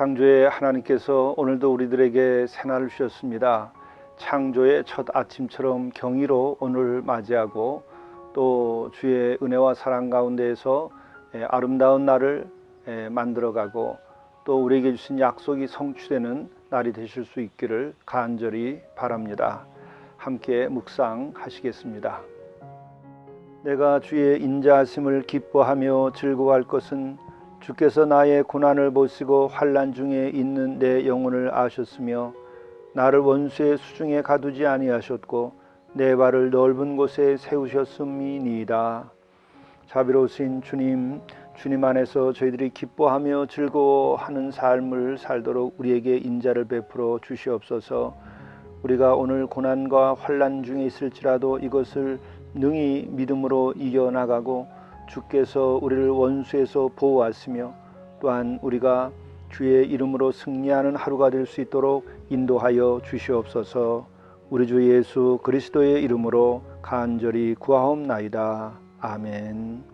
창조의 하나님께서 오늘도 우리들에게 새날을 주셨습니다. 창조의 첫 아침처럼 경의로 오늘 맞이하고 또 주의 은혜와 사랑 가운데에서 예, 아름다운 날을 예, 만들어가고 또 우리에게 주신 약속이 성취되는 날이 되실 수 있기를 간절히 바랍니다. 함께 묵상하시겠습니다. 내가 주의 인자하심을 기뻐하며 즐거워할 것은 주께서 나의 고난을 보시고 환난 중에 있는 내 영혼을 아셨으며 나를 원수의 수중에 가두지 아니하셨고 내 발을 넓은 곳에 세우셨음이니이다. 자비로우신 주님, 주님 안에서 저희들이 기뻐하며 즐거워하는 삶을 살도록 우리에게 인자를 베풀어 주시옵소서. 우리가 오늘 고난과 환난 중에 있을지라도 이것을 능히 믿음으로 이겨 나가고 주께서 우리를 원수에서 보호하시며 또한 우리가 주의 이름으로 승리하는 하루가 될 수 있도록 인도하여 주시옵소서. 우리 주 예수 그리스도의 이름으로 간절히 구하옵나이다. 아멘.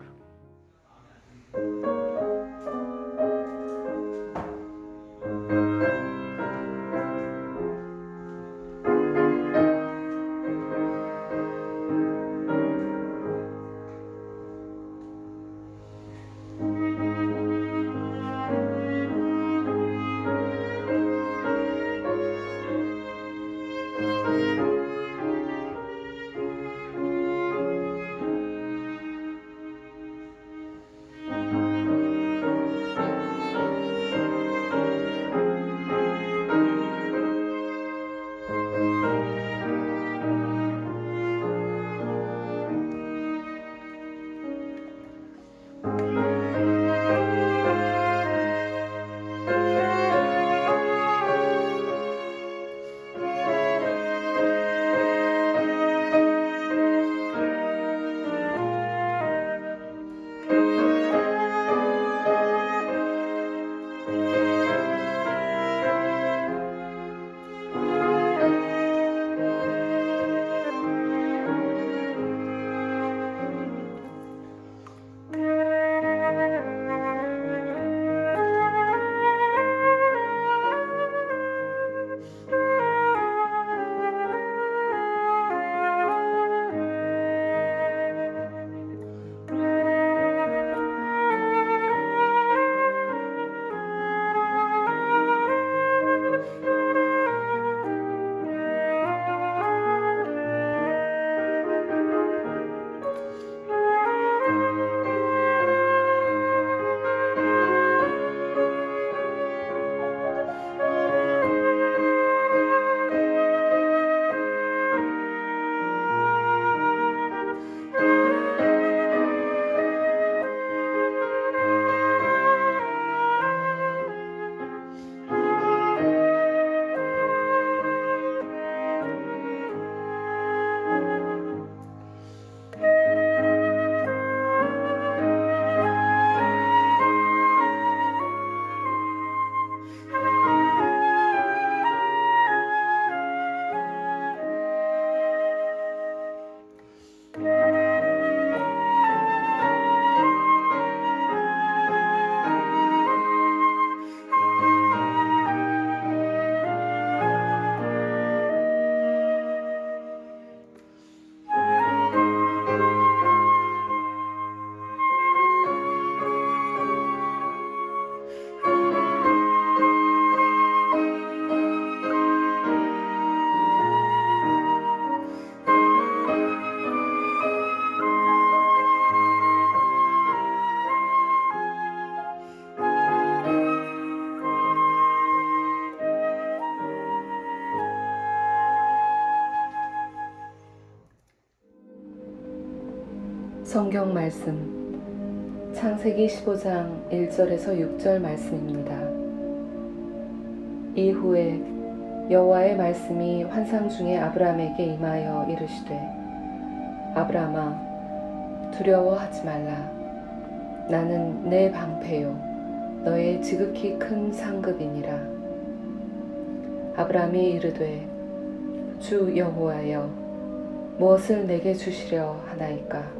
성경 말씀. 창세기 15장 1절에서 6절 말씀입니다. 이후에 여호와의 말씀이 환상 중에 아브라함에게 임하여 이르시되 아브라함아 두려워하지 말라. 나는 내 방패요 너의 지극히 큰 상급이니라. 아브라함이 이르되 주 여호와여 무엇을 내게 주시려 하나이까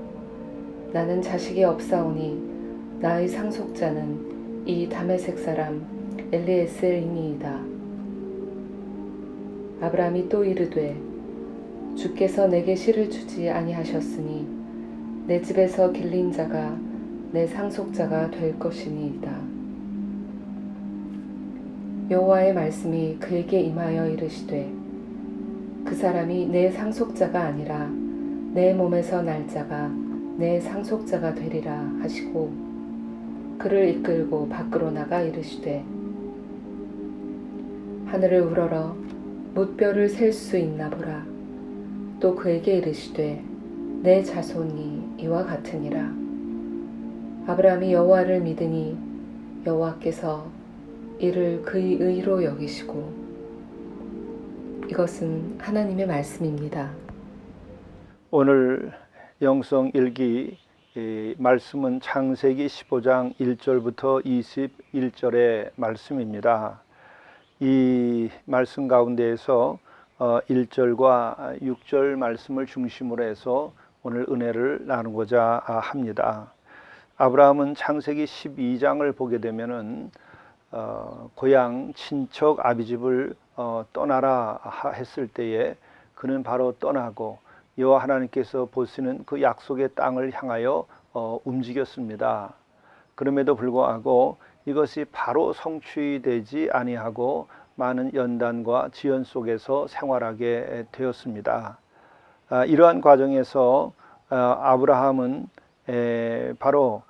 나는 자식이 없사오니 나의 상속자는 이 다메색 사람 엘리에셀이니이다. 아브라함이 또 이르되 주께서 내게 씨를 주지 아니하셨으니 내 집에서 길린 자가 내 상속자가 될 것이니이다. 여호와의 말씀이 그에게 임하여 이르시되 그 사람이 내 상속자가 아니라 내 몸에서 날 자가 내 상속자가 되리라 하시고 그를 이끌고 밖으로 나가 이르시되 하늘을 우러러 뭇별을 셀수 있나 보라 또 그에게 이르시되 내 자손이 이와 같으니라 아브라함이 여호와를 믿으니 여호와께서 이를 그의 의로 여기시고 이것은 하나님의 말씀입니다. 오늘 영성 일기 이 말씀은 창세기 15장 1절부터 21절의 말씀입니다. 이 말씀 가운데에서 어, 1절과 6절 말씀을 중심으로 해서 오늘 은혜를 나누고자 합니다. 아브라함은 창세기 12장을 보게 되면은 어, 고향 친척 아비집을 어, 떠나라 하- 했을 때에 그는 바로 떠나고 여호와 하나님께서 보시는 그 약속의 땅을 향하여 어, 움직였습니다. 그럼에도 불구하고 이것이 바로 성취되지 아니하고 많은 연단과 지연 속에서 생활하게 되었습니다. 아, 이러한 과정에서 아, 아브라함은 에, 바로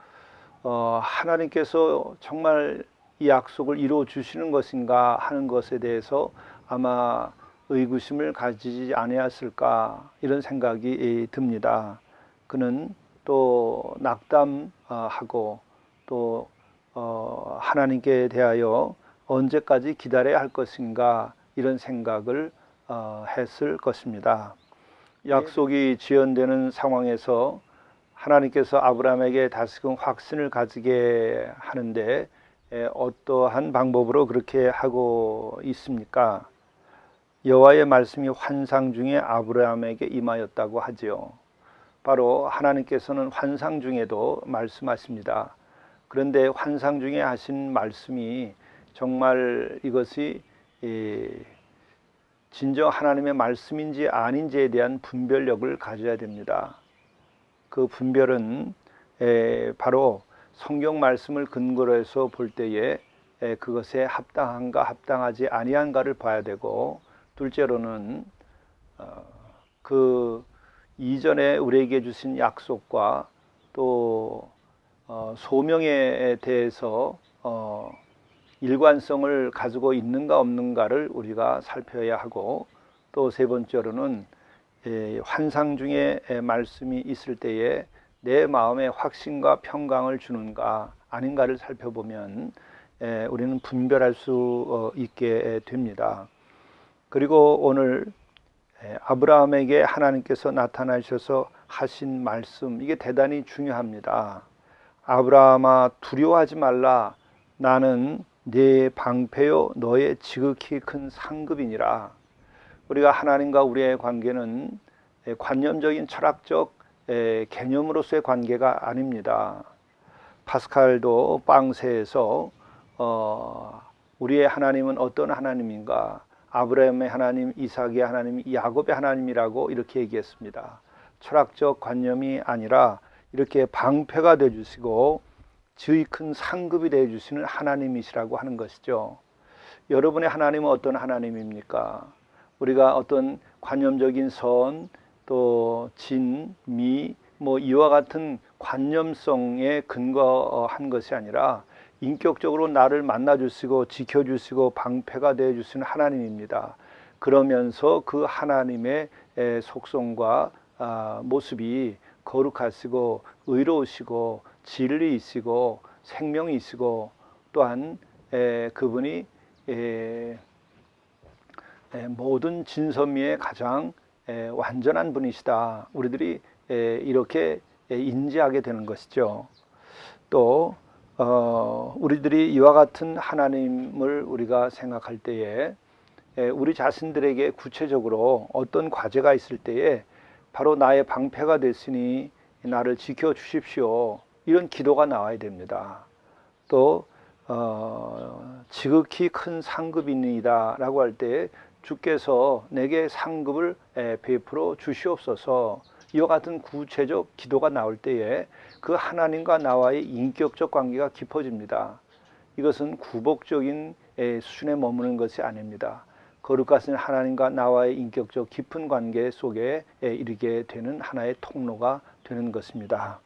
어, 하나님께서 정말 이 약속을 이루어 주시는 것인가 하는 것에 대해서 아마 의구심을 가지지 아니었을까 이런 생각이 예, 듭니다. 그는 또 낙담하고 또 어, 하나님께 대하여 언제까지 기다려야 할 것인가 이런 생각을 어, 했을 것입니다. 약속이 지연되는 상황에서 하나님께서 아브라함에게 다시금 확신을 가지게 하는데 에, 어떠한 방법으로 그렇게 하고 있습니까? 여호와의 말씀이 환상 중에 아브라함에게 임하였다고 하지요. 바로 하나님께서는 환상 중에도 말씀하십니다. 그런데 환상 중에 하신 말씀이 정말 이것이 이, 진정 하나님의 말씀인지 아닌지에 대한 분별력을 가져야 됩니다. 그 분별은 에, 바로 성경 말씀을 근거로 해서 볼 때에 에, 그것에 합당한가 합당하지 아니한가를 봐야 되고 둘째로는 어, 그 이전에 우리에게 주신 약속과 또 어, 소명에 대해서 어, 일관성을 가지고 있는가 없는가를 우리가 살펴야 하고 또 세 번째로는 예, 환상 중에 예, 말씀이 있을 때에 내 마음에 확신과 평강을 주는가 아닌가를 살펴보면 예, 우리는 분별할 수 어, 있게 됩니다. 그리고 오늘 예, 아브라함에게 하나님께서 나타나셔서 하신 말씀 이게 대단히 중요합니다. 아브라함아 두려워하지 말라 나는 네 방패요 너의 지극히 큰 상급이니라. 우리가 하나님과 우리의 관계는 에, 관념적인 철학적 에, 개념으로서의 관계가 아닙니다. 파스칼도 빵세에서 어, 우리의 하나님은 어떤 하나님인가? 아브라함의 하나님, 이삭의 하나님, 야곱의 하나님이라고 이렇게 얘기했습니다. 철학적 관념이 아니라 이렇게 방패가 돼 주시고 지의 큰 상급이 되어 주시는 하나님이시라고 하는 것이죠. 여러분의 하나님은 어떤 하나님입니까? 우리가 어떤 관념적인 선, 또 진, 미, 뭐 이와 같은 관념성에 근거한 것이 아니라 인격적으로 나를 만나 주시고 지켜 주시고 방패가 되어 주시는 하나님입니다. 그러면서 그 하나님의 에, 속성과 아, 모습이 거룩하시고 의로우시고 진리이시고 생명이시고 또한 에, 그분이 모든 진선미의 가장 에, 완전한 분이시다. 우리들이 에, 이렇게 에, 인지하게 되는 것이죠. 또 어, 우리들이 이와 같은 하나님을 우리가 생각할 때에 에, 우리 자신들에게 구체적으로 어떤 과제가 있을 때에 바로 나의 방패가 됐으니 나를 지켜 주십시오. 이런 기도가 나와야 됩니다. 또 어, 지극히 큰 상급이니이다라고 할 때 주께서 내게 상급을 에, 베풀어 주시옵소서 이와 같은 구체적 기도가 나올 때에 그 하나님과 나와의 인격적 관계가 깊어집니다. 이것은 구복적인 에, 수준에 머무는 것이 아닙니다. 거룩하신 하나님과 나와의 인격적 깊은 관계 속에 에, 이르게 되는 하나의 통로가 되는 것입니다.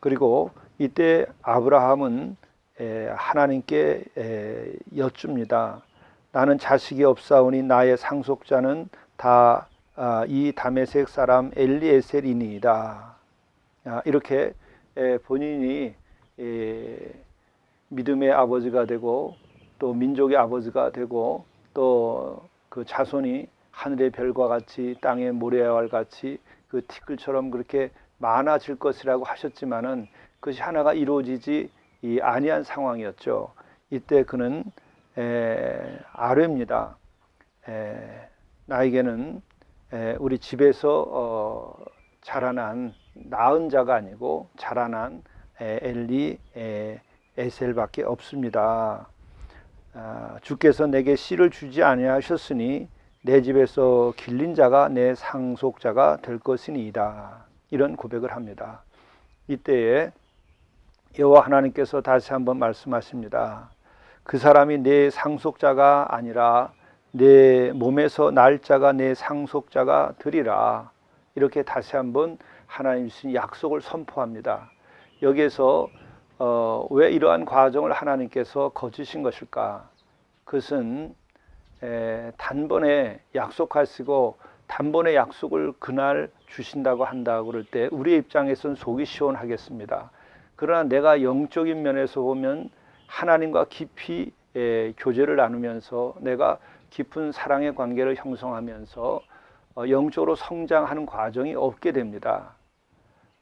그리고 이때 아브라함은 에, 하나님께 에, 여쭙니다. 나는 자식이 없사오니 나의 상속자는 다 이 다메섹 사람 엘리에셀이니이다. 아, 이렇게 에, 본인이 에, 믿음의 아버지가 되고 또 민족의 아버지가 되고 또 그 자손이 하늘의 별과 같이 땅의 모래와 같이 그 티끌처럼 그렇게 많아질 것이라고 하셨지만은 그것이 하나가 이루어지지 이 아니한 상황이었죠. 이때 그는 에, 아뢰입니다. 에, 나에게는 에, 우리 집에서 어, 자라난 낳은 자가 아니고 자라난 에, 엘리 에, 에셀밖에 없습니다. 아, 주께서 내게 씨를 주지 아니하셨으니 내 집에서 길린 자가 내 상속자가 될 것이니이다. 이런 고백을 합니다. 이때에 여호와 하나님께서 다시 한번 말씀하십니다. 그 사람이 내 상속자가 아니라 내 몸에서 날짜가 내 상속자가 되리라. 이렇게 다시 한번 하나님 주신 약속을 선포합니다. 여기에서 어, 왜 이러한 과정을 하나님께서 거주신 것일까? 그것은 에, 단번에 약속하시고 단번에 약속을 그날 주신다고 한다 그럴 때 우리의 입장에서는 속이 시원하겠습니다. 그러나 내가 영적인 면에서 보면 하나님과 깊이 에, 교제를 나누면서 내가 깊은 사랑의 관계를 형성하면서 어, 영적으로 성장하는 과정이 없게 됩니다.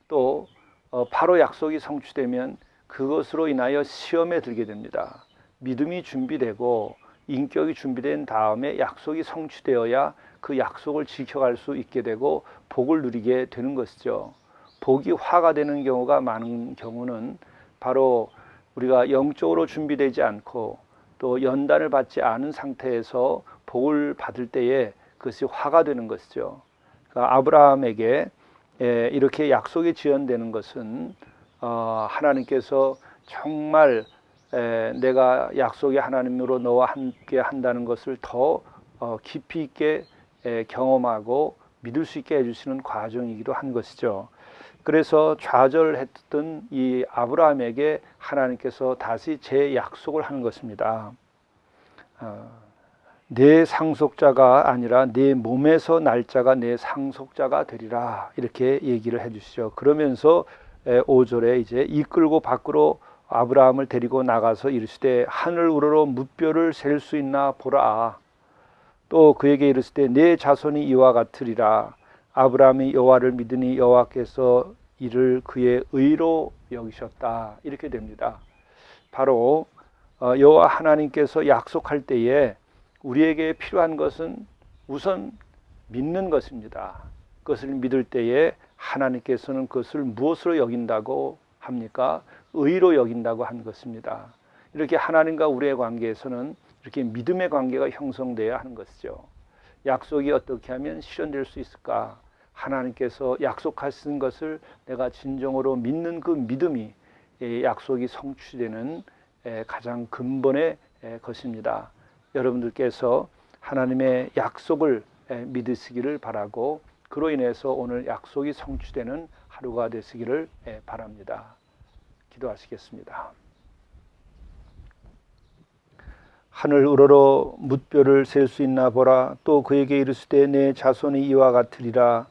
또 어, 바로 약속이 성취되면 그것으로 인하여 시험에 들게 됩니다. 믿음이 준비되고 인격이 준비된 다음에 약속이 성취되어야 그 약속을 지켜갈 수 있게 되고 복을 누리게 되는 것이죠. 복이 화가 되는 경우가 많은 경우는 바로 우리가 영적으로 준비되지 않고 또 연단을 받지 않은 상태에서 복을 받을 때에 그것이 화가 되는 것이죠. 그러니까 아브라함에게 예, 이렇게 약속이 지연되는 것은 어, 하나님께서 정말 에, 내가 약속의 하나님으로 너와 함께 한다는 것을 더 어, 깊이 있게 에, 경험하고 믿을 수 있게 해주시는 과정이기도 한 것이죠. 그래서 좌절했던 이 아브라함에게 하나님께서 다시 재 약속을 하는 것입니다. 어, 내 상속자가 아니라 내 몸에서 날짜가 내 상속자가 되리라 이렇게 얘기를 해주시죠. 그러면서 5절에 이제 이끌고 밖으로 아브라함을 데리고 나가서 이르시되 하늘 우러러 무뼈를 셀 수 있나 보라. 또 그에게 이르시되 내 자손이 이와 같으리라. 아브라함이 여호와를 믿으니 여호와께서 이를 그의 의로 여기셨다. 이렇게 됩니다. 바로 어, 여호와 하나님께서 약속할 때에 우리에게 필요한 것은 우선 믿는 것입니다. 그것을 믿을 때에 하나님께서는 그것을 무엇으로 여긴다고 합니까? 의로 여긴다고 한 것입니다. 이렇게 하나님과 우리의 관계에서는 이렇게 믿음의 관계가 형성돼야 하는 것이죠. 약속이 어떻게 하면 실현될 수 있을까? 하나님께서 약속하신 것을 내가 진정으로 믿는 그 믿음이 약속이 성취되는 가장 근본의 것입니다. 여러분들께서 하나님의 약속을 믿으시기를 바라고 그로 인해서 오늘 약속이 성취되는 하루가 되시기를 바랍니다. 기도하시겠습니다. 하늘 우러러 묻뼈를 셀수 있나 보라 또 그에게 이르시되 내 자손이 이와 같으리라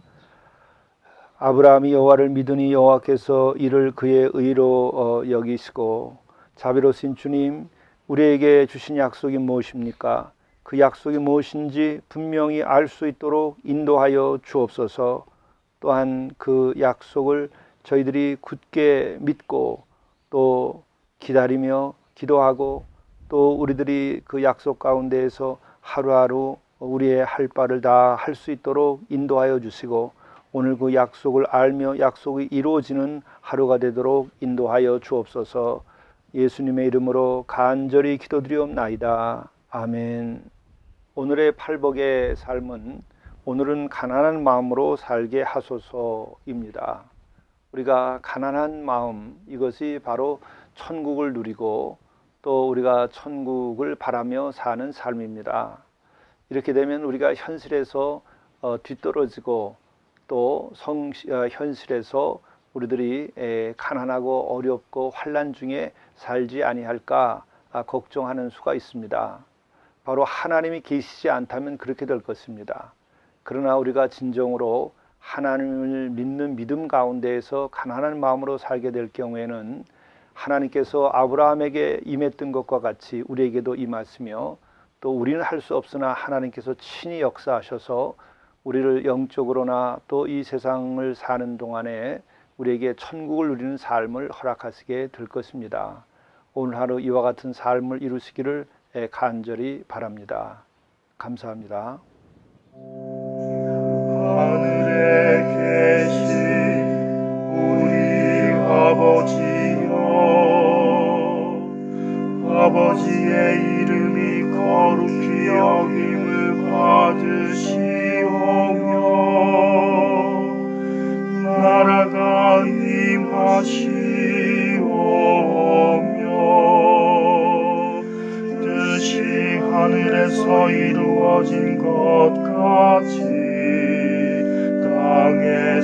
아브라함이 여호와를 믿으니 여호와께서 이를 그의 의로 어, 여기시고 자비로우신 주님 우리에게 주신 약속이 무엇입니까? 그 약속이 무엇인지 분명히 알 수 있도록 인도하여 주옵소서. 또한 그 약속을 저희들이 굳게 믿고 또 기다리며 기도하고 또 우리들이 그 약속 가운데에서 하루하루 우리의 할 바를 다 할 수 있도록 인도하여 주시고 오늘 그 약속을 알며 약속이 이루어지는 하루가 되도록 인도하여 주옵소서. 예수님의 이름으로 간절히 기도드리옵나이다. 아멘. 오늘의 팔복의 삶은 오늘은 가난한 마음으로 살게 하소서입니다. 우리가 가난한 마음 이것이 바로 천국을 누리고 또 우리가 천국을 바라며 사는 삶입니다. 이렇게 되면 우리가 현실에서 어, 뒤떨어지고 또 성, 어, 현실에서 우리들이 에, 가난하고 어렵고 환란 중에 살지 아니할까 아, 걱정하는 수가 있습니다. 바로 하나님이 계시지 않다면 그렇게 될 것입니다. 그러나 우리가 진정으로 하나님을 믿는 믿음 가운데에서 가난한 마음으로 살게 될 경우에는 하나님께서 아브라함에게 임했던 것과 같이 우리에게도 임하시며 또 우리는 할 수 없으나 하나님께서 친히 역사하셔서 우리를 영적으로나 또 이 세상을 사는 동안에 우리에게 천국을 누리는 삶을 허락하시게 될 것입니다. 오늘 하루 이와 같은 삶을 이루시기를 예, 간절히 바랍니다. 감사합니다. 하늘에 계신 우리 아버지여 아버지의 이름이 거룩히 여김을 받으시오며 나라가 임하시오며 뜻이 하늘에서 이루어진 것 같이 땅에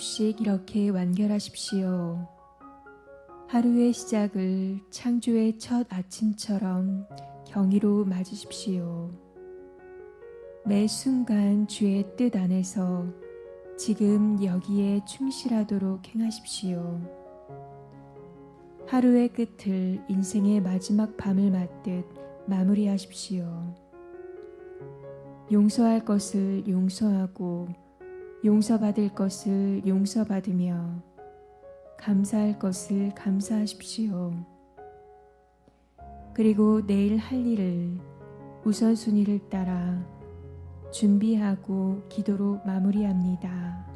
하루씩 이렇게 완결하십시오. 하루의 시작을 창조의 첫 아침처럼 경이로 맞으십시오. 매 순간 주의 뜻 안에서 지금 여기에 충실하도록 행하십시오. 하루의 끝을 인생의 마지막 밤을 맞듯 마무리하십시오. 용서할 것을 용서하고 용서받을 것을 용서받으며 감사할 것을 감사하십시오. 그리고 내일 할 일을 우선순위를 따라 준비하고 기도로 마무리합니다.